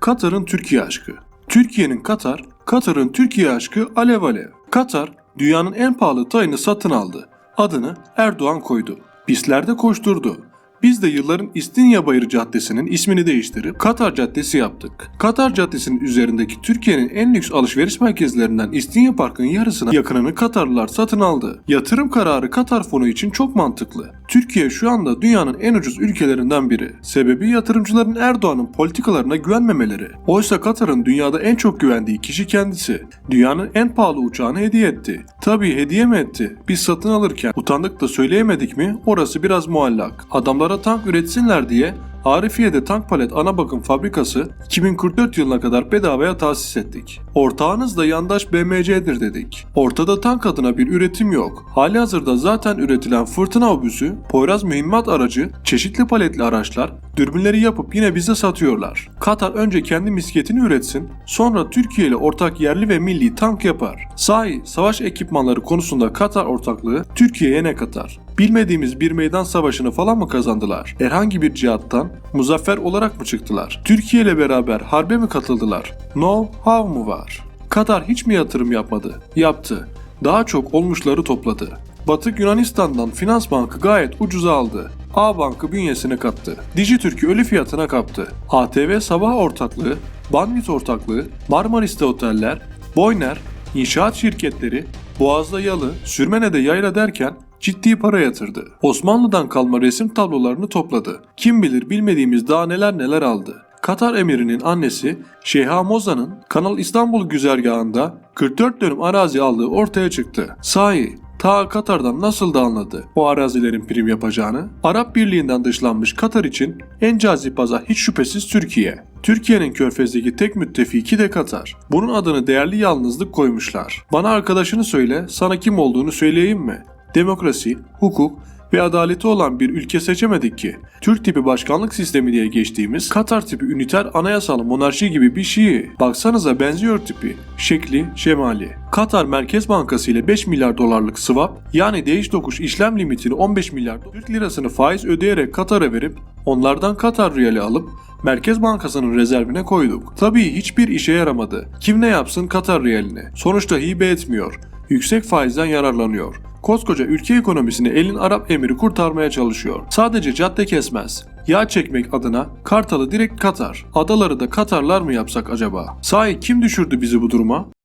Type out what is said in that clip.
Katar'ın Türkiye aşkı. Türkiye'nin Katar, Katar'ın Türkiye aşkı alev alev. Katar, dünyanın en pahalı tayını satın aldı. Adını Erdoğan koydu. Pistlerde koşturdu. Biz de yılların İstinye Bayırı Caddesi'nin ismini değiştirip Katar Caddesi yaptık. Katar Caddesi'nin üzerindeki Türkiye'nin en lüks alışveriş merkezlerinden İstinye Park'ın yarısına yakınını Katarlılar satın aldı. Yatırım kararı Katar fonu için çok mantıklı. Türkiye şu anda dünyanın en ucuz ülkelerinden biri. Sebebi yatırımcıların Erdoğan'ın politikalarına güvenmemeleri. Oysa Katar'ın dünyada en çok güvendiği kişi kendisi. Dünyanın en pahalı uçağını hediye etti. Tabii hediye mi etti? Biz satın alırken utandık da söyleyemedik mi? Orası biraz muallak. Adamlara tank üretsinler diye Arifiye'de tank palet ana bakım fabrikası 2044 yılına kadar bedavaya tahsis ettik. Ortağınız da yandaş BMC'dir dedik. Ortada tank adına bir üretim yok. Hali hazırda zaten üretilen fırtına obüsü, Poyraz mühimmat aracı, çeşitli paletli araçlar, dürbünleri yapıp yine bize satıyorlar. Katar önce kendi misketini üretsin, sonra Türkiye ile ortak yerli ve milli tank yapar. Sahi savaş ekipmanları konusunda Katar ortaklığı Türkiye'ye ne katar? Bilmediğimiz bir meydan savaşını falan mı kazandılar? Herhangi bir cihattan muzaffer olarak mı çıktılar? Türkiye ile beraber harbe mi katıldılar? No, how mu var? Katar hiç mi yatırım yapmadı? Yaptı. Daha çok olmuşları topladı. Batık Yunanistan'dan Finans Bank'ı gayet ucuza aldı. A Bank'ı bünyesine kattı. Dijitürk'ü ölü fiyatına kaptı. ATV Sabah Ortaklığı, Banvit Ortaklığı, Marmaris'te oteller, Boyner, inşaat şirketleri, Boğaz'da yalı, Sürmene'de yayla derken ciddi para yatırdı. Osmanlı'dan kalma resim tablolarını topladı. Kim bilir bilmediğimiz daha neler neler aldı. Katar emirinin annesi Şeyha Moza'nın Kanal İstanbul güzergahında 44 dönüm arazi aldığı ortaya çıktı. Sahi ta Katar'dan nasıl da anladı o arazilerin prim yapacağını? Arap Birliği'nden dışlanmış Katar için en cazip pazar hiç şüphesiz Türkiye. Türkiye'nin körfezdeki tek müttefiki de Katar. Bunun adını değerli yalnızlık koymuşlar. Bana arkadaşını söyle, sana kim olduğunu söyleyeyim mi? Demokrasi, hukuk ve adaleti olan bir ülke seçemedik ki. Türk tipi başkanlık sistemi diye geçtiğimiz Katar tipi üniter anayasal monarşi gibi bir şeyi. Baksanıza benziyor tipi, şekli, şemali. Katar Merkez Bankası ile 5 milyar dolarlık swap yani değiş tokuş işlem limitini 15 milyar Türk lirasını faiz ödeyerek Katar'a verip onlardan Katar riyali alıp Merkez Bankası'nın rezervine koyduk. Tabii hiçbir işe yaramadı. Kim ne yapsın Katar riyalini? Sonuçta hibe etmiyor. Yüksek faizden yararlanıyor. Koskoca ülke ekonomisini elin Arap emiri kurtarmaya çalışıyor. Sadece cadde kesmez. Yağ çekmek adına Kartal'ı direkt Katar. Adaları da Katarlar mı yapsak acaba? Sahi kim düşürdü bizi bu duruma?